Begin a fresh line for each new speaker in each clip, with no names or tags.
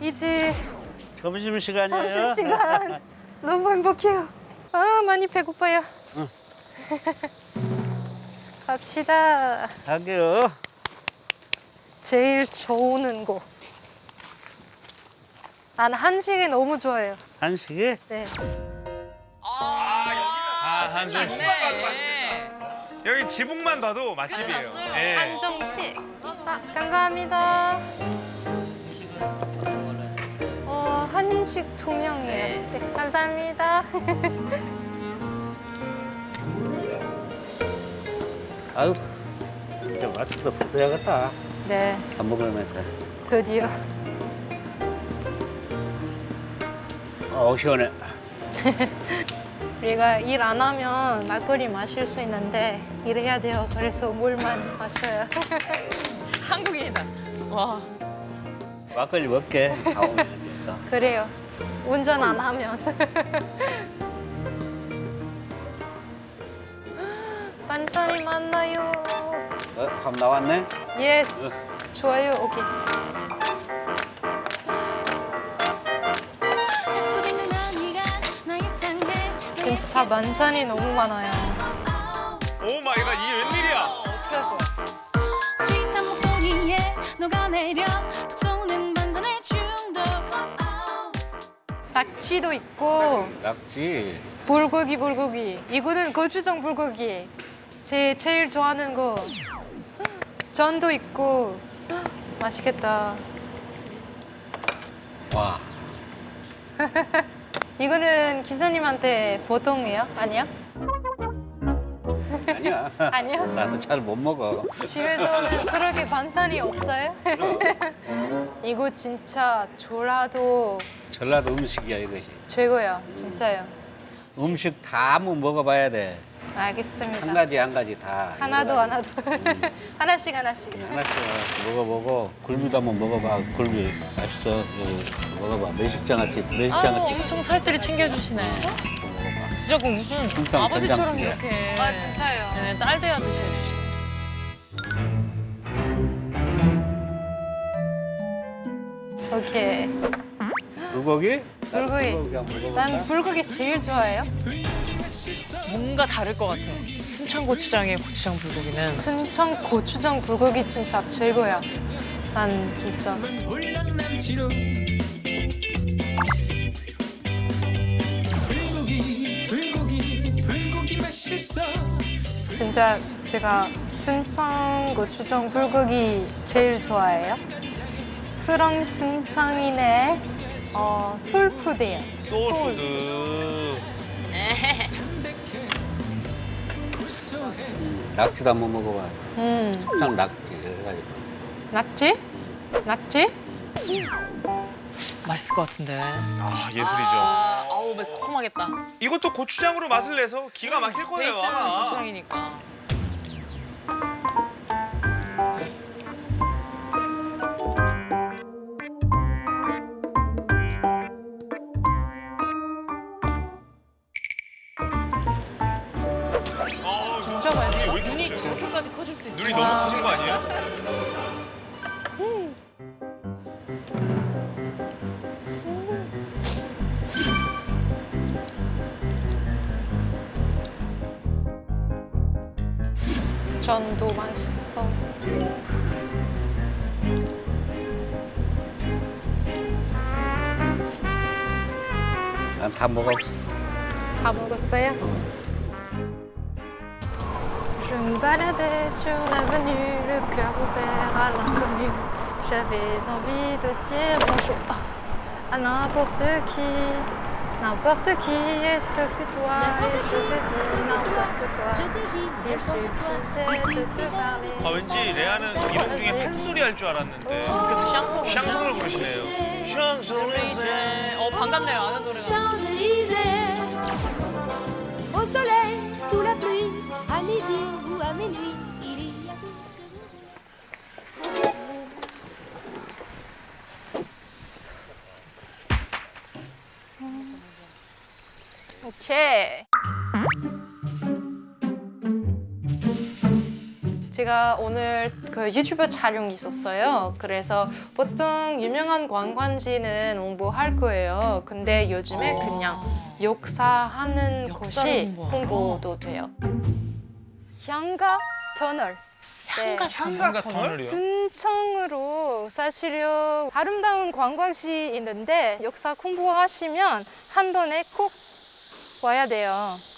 이제
점심 시간이에요.
점심 시간 너무 행복해요. 아 많이 배고파요.
응.
갑시다.
가게요.
제일 좋은 곳. 난 한식이 너무 좋아해요.
한식이
네.
아, 한식.
네.
여기 지붕만 봐도 맛집이에요. 예.
한정식. 아, 감사합니다. 한식 두 명이에요. 네, 감사합니다.
아유, 이제 마스크도 벗어야겠다.
네,
밥 먹으면서.
드디어.
어, 시원해.
우리가 일 안 하면 막걸리 마실 수 있는데 일해야 돼요. 그래서 물만 마셔요.
한국인이다. 와.
막걸리 먹게. 다 오니까.
그래요. 운전 안 하면. 반찬이 많나요?
어, 밥 나왔네?
예스. 좋아요. 오케이. 진짜 반찬이 너무 많아요.
오 마이 갓, 이게 웬일이야?
어떻게 할 거야?
낙지도 있고
낙지.
불고기 불고기. 이거는 고추장 불고기. 제 제일 좋아하는 거. 전도 있고. 맛있겠다.
와.
이거는 기사님한테 보통이에요? 아니야?
아니야.
아니요?
나도 잘 못 먹어.
집에서는 그렇게 반찬이 없어요? 이거 진짜 졸라도
전라도 음식이야, 이것이.
최고야, 진짜요.
음식 다 한번 먹어봐야 돼.
알겠습니다.
한 가지 한 가지 다.
하나도
이거
하나도 하나씩 하나씩.
하나씩 먹어보고 굴비도 한번 먹어봐. 굴비 맛있어. 이거 먹어봐. 매식장아찌,
아,
매식장아찌
엄청 살뜰히 챙겨주시네.
먹어봐.
진짜 그 무슨 아버지처럼
된장찌개.
이렇게.
아 진짜요?
네, 딸 돼야 드셔주시네.
오케이.
불고기? 나도
불고기.
불고기 한번 먹어볼까?
난 불고기 제일 좋아해요.
뭔가 다를 것 같아. 순창 고추장의 고추장 불고기는.
순천 고추장 불고기 진짜 최고야. 난 진짜. 진짜 제가 순천 고추장 불고기 제일 좋아해요. 프랑 순창이네 어, 솔푸드예요.
소울푸드.
낙지도 한번 먹어봐.
음,
참 낙지 해가지고.
낙지? 낙지?
맛있을 것 같은데.
아, 예술이죠.
아, 아우 매콤하겠다.
이것도 고추장으로 맛을 내서 기가 막힐 거예요.
베이스는
아마.
고추장이니까. 수 있어.
눈이 너무 커진 거 아니에요?
전도 맛있어.
난 다 먹었어.
다 먹었어요? Je me baladais sur l'avenue, le cœur ouvert à l'inconnu. J'avais envie de dire bonjour à n'importe qui, n'importe qui, et ce fut toi, et je te dis n'importe quoi.
Je te dis
Il suffisait de te parler.
아, 왠지 레아는 이름 중에 팬소리 할 줄 알았는데.
그래도 샹송.
샹송을 부르시네요. 샹송을
이제 어 반갑네요 아는 노래가.
오케이. 제가 오늘 그 유튜브 촬영 있었어요. 그래서 보통 유명한 관광지는 홍보할 거예요. 근데 요즘에 그냥 역사하는 곳이? 홍보도 돼요. 향가 터널. 네.
향가 터널이요?
순창으로 사실은 아름다운 관광지 있는데 역사 공부하시면 한 번에 꼭 와야 돼요.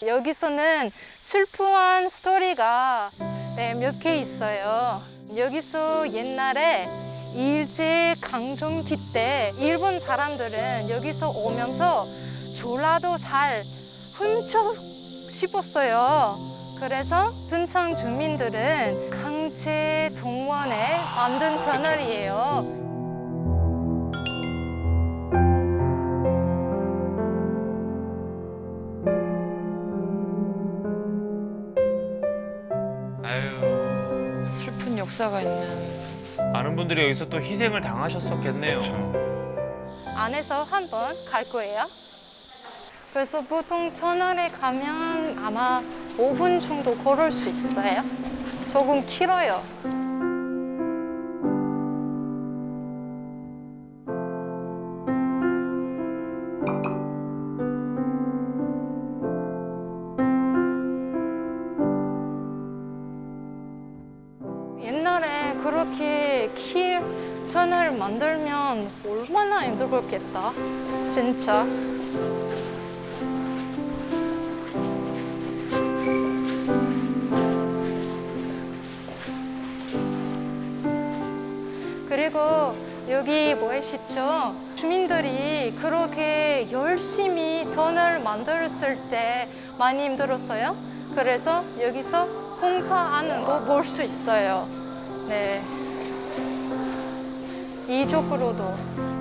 여기서는 슬프한 스토리가 네, 몇개 있어요. 여기서 옛날에 일제 강점기 때 일본 사람들은 여기서 오면서 전라도 살 훔쳐 씹었어요. 그래서 순창 주민들은 강제 동원에 만든 터널이에요.
역사가 있는.
많은 분들이 여기서 또 희생을 당하셨었겠네요.
안에서 한 번 갈 거예요. 그래서 보통 터널에 가면 아마 5분 정도 걸을 수 있어요. 조금 길어요. 힘들었겠다. 진짜. 그리고 여기 뭐시죠? 주민들이 그렇게 열심히 터널 만들었을 때 많이 힘들었어요. 그래서 여기서 공사하는 거 볼 수 있어요. 네. 이쪽으로도.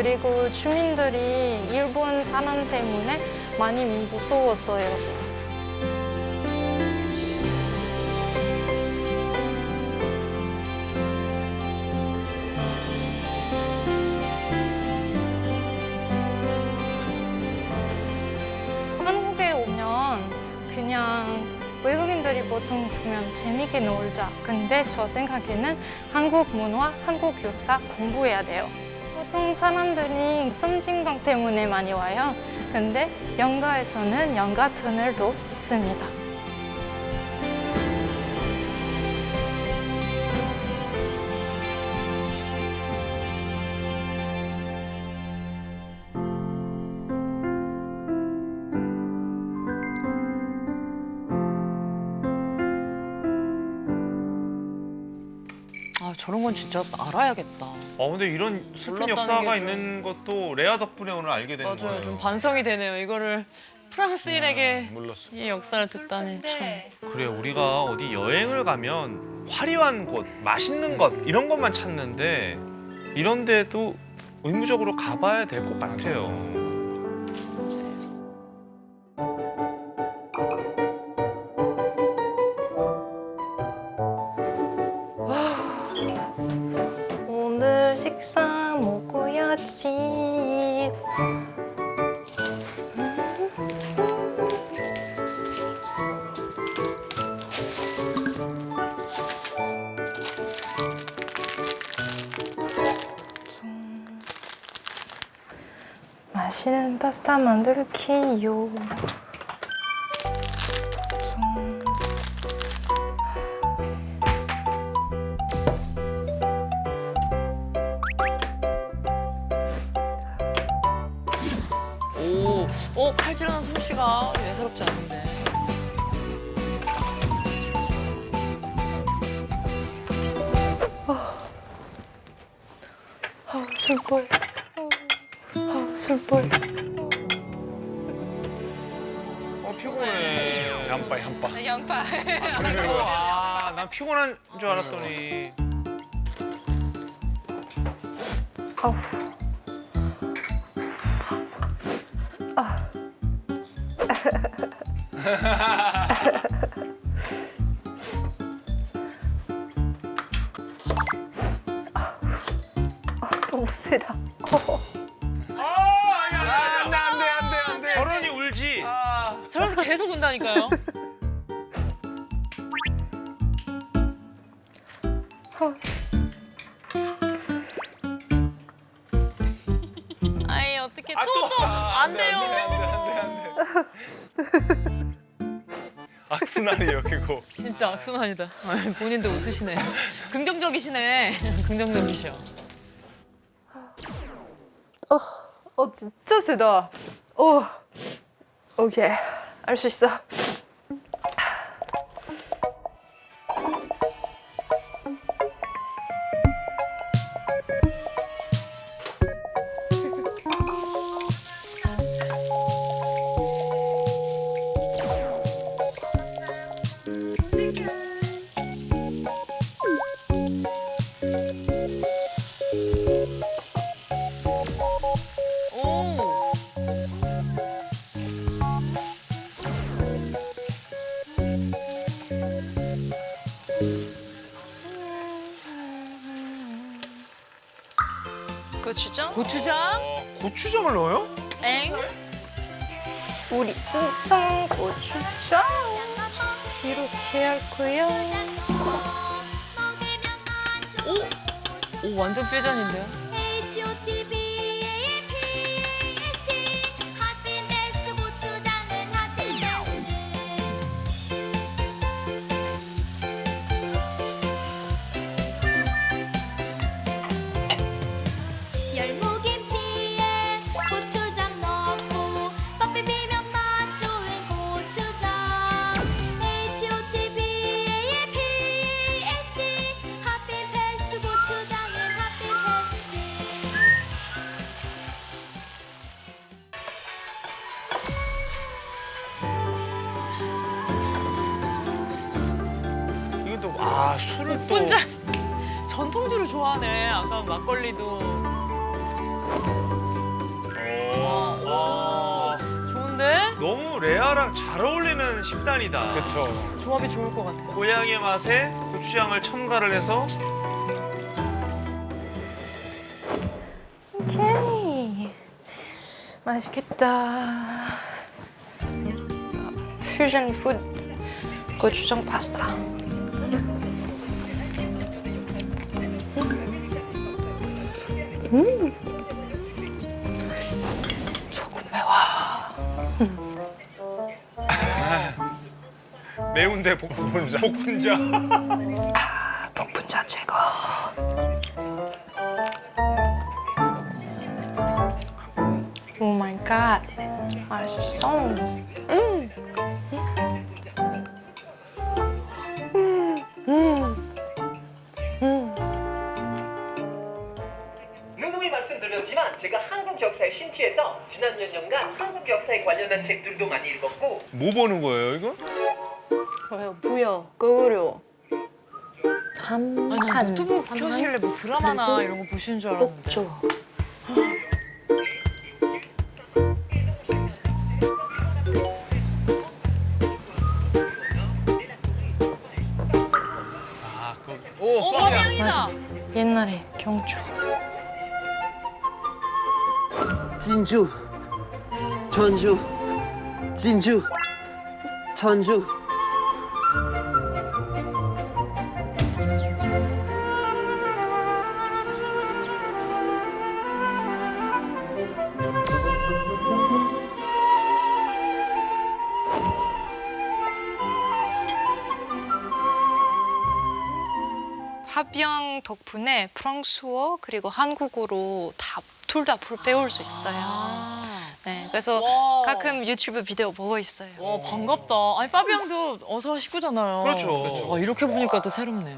그리고 주민들이 일본 사람 때문에 많이 무서웠어요. 그냥 외국인들이 보통 두면 재밌게 놀자. 근데 저 생각에는 한국 문화, 한국 역사 공부해야 돼요. 보통 사람들이 섬진강 때문에 많이 와요. 근데 영가에서는 영가 터널도 있습니다.
아 저런 건 진짜 알아야겠다.
어 근데 이런 슬픈
몰랐다는
역사가
게 좀-
있는 것도 레아 덕분에 오늘 알게 되는
맞아요.
거예요.
좀 반성이 되네요. 이거를 프랑스인에게
몰랐어.
이 역사를 듣다니 참.
네.
그래 우리가 어디 여행을 가면 화려한 곳, 맛있는 것 이런 것만 찾는데 이런 데도 의무적으로 가봐야 될 것 같아요.
식사 먹어야지. 좀 맛있는 파스타 만들게요.
오 칼질하는 솜씨가 예사롭지 않은데.
아, 슬퍼요. 아, 슬퍼요.
어 피곤해.
양파 양파.
양파.
그래요? 아, 난 피곤한 줄 알았더니.
아우. 세다.
안돼 안돼 안돼 안돼. 저런이 울지.
저래서 계속 운다니까요. 아이 어떻게
아, 또.
또또
아, 안안 돼,
돼요.
악순환이에요 그거.
진짜 악순환이다. 본인도 웃으시네. 긍정적이시네. 긍정적이셔.
어 진짜 세다. 오, 오케이 할수 있어. 고추장?
고추장?
어, 고추장을 넣어요?
엥?
우리 순창 고추장 이렇게 할.
오. 오 완전 퓨전인데요. 좋아하네. 아까 막걸리도
어. 아,
좋은데?
너무 레아랑 잘 어울리는 식단이다. 그렇죠.
조합이 좋을 것 같아.
고향의 맛에 고추장을 첨가를 해서
오케이. 맛있겠다. 퓨전 푸드 고추장 파스타. 음. 조금 매워.
매운데 복분자. 복분자.
복분자 제거. 오 마이 갓. 맛있어.
말씀드렸지만 제가 한국 역사에 심취해서 지난 몇 년간 한국 역사에 관련한 책들도 많이 읽었고
뭐 보는 거예요 이거?
뭐요? 부여, 거울요.
아니 난
삼판,
노트북 켜시길래 뭐 드라마나 이런 거 보시는 줄 알았는데.
진주, 전주, 진주, 전주.
파비앙 덕분에 프랑스어 그리고 한국어로 다 둘 다 배울 수 있어요.
아.
네, 그래서
와.
가끔 유튜브 비디오 보고 있어요.
와 반갑다. 아니 빠비앙도 어서 식구잖아요.
그렇죠.
아, 이렇게 보니까 또 새롭네.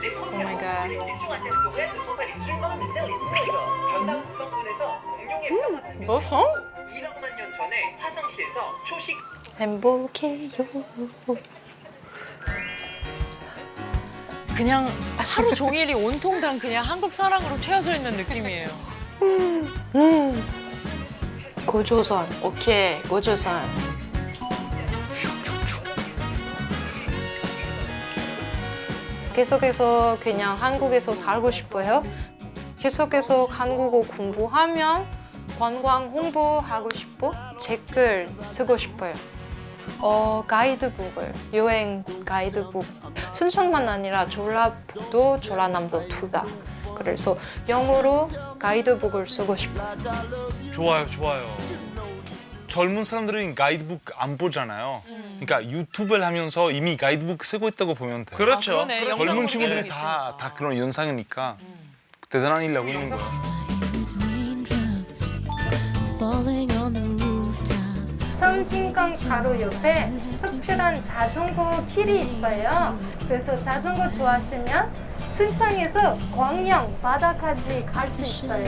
Les premières
my God.
les questions intercorporelles ne sont pas les humains mais bien les dinosaures. 전남 무성군에서 공룡의 뼈가
뭐서?
1억만 년 전에 화성시에서 초식
행복해요.
그냥 하루 종일이 온통 다 그냥 한국 사랑으로 채워져 있는 느낌이에요.
음. 고조선, 오케이, 고조선. 계속해서 그냥 한국에서 살고 싶어요. 계속해서 한국어 공부하면 관광 홍보하고 싶고 책을 쓰고 싶어요. 어, 가이드북을 여행 가이드북 순천만 아니라 전라북도 전라남도 둘 다. 그래서 영어로 가이드북을 쓰고 싶어요.
좋아요, 좋아요. 젊은 사람들은 가이드북 안 보잖아요. 그러니까 유튜브를 하면서 이미 가이드북 쓰고 있다고 보면 돼요.
그렇죠.
그러네.
그렇죠.
영상으로
젊은 친구들이 다, 다 그런 연상이니까 대단한 일 하고 있는 거예요.
His raindrops falling on the rooftop.
섬진강 바로 옆에 특별한 자전거 길이 있어요. 그래서 자전거 좋아하시면 순창에서 광양 바다까지 갈 수 있어요.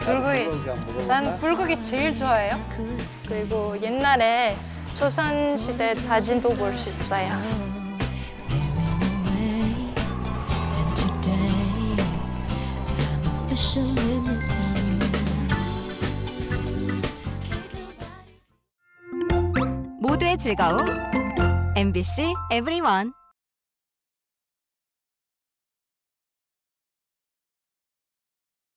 한번 먹어볼까?
난 불고기 제일 좋아해요. 그리고 옛날에 조선 시대 사진도 볼 수 있어요.
모두의 즐거움 MBC EVERYONE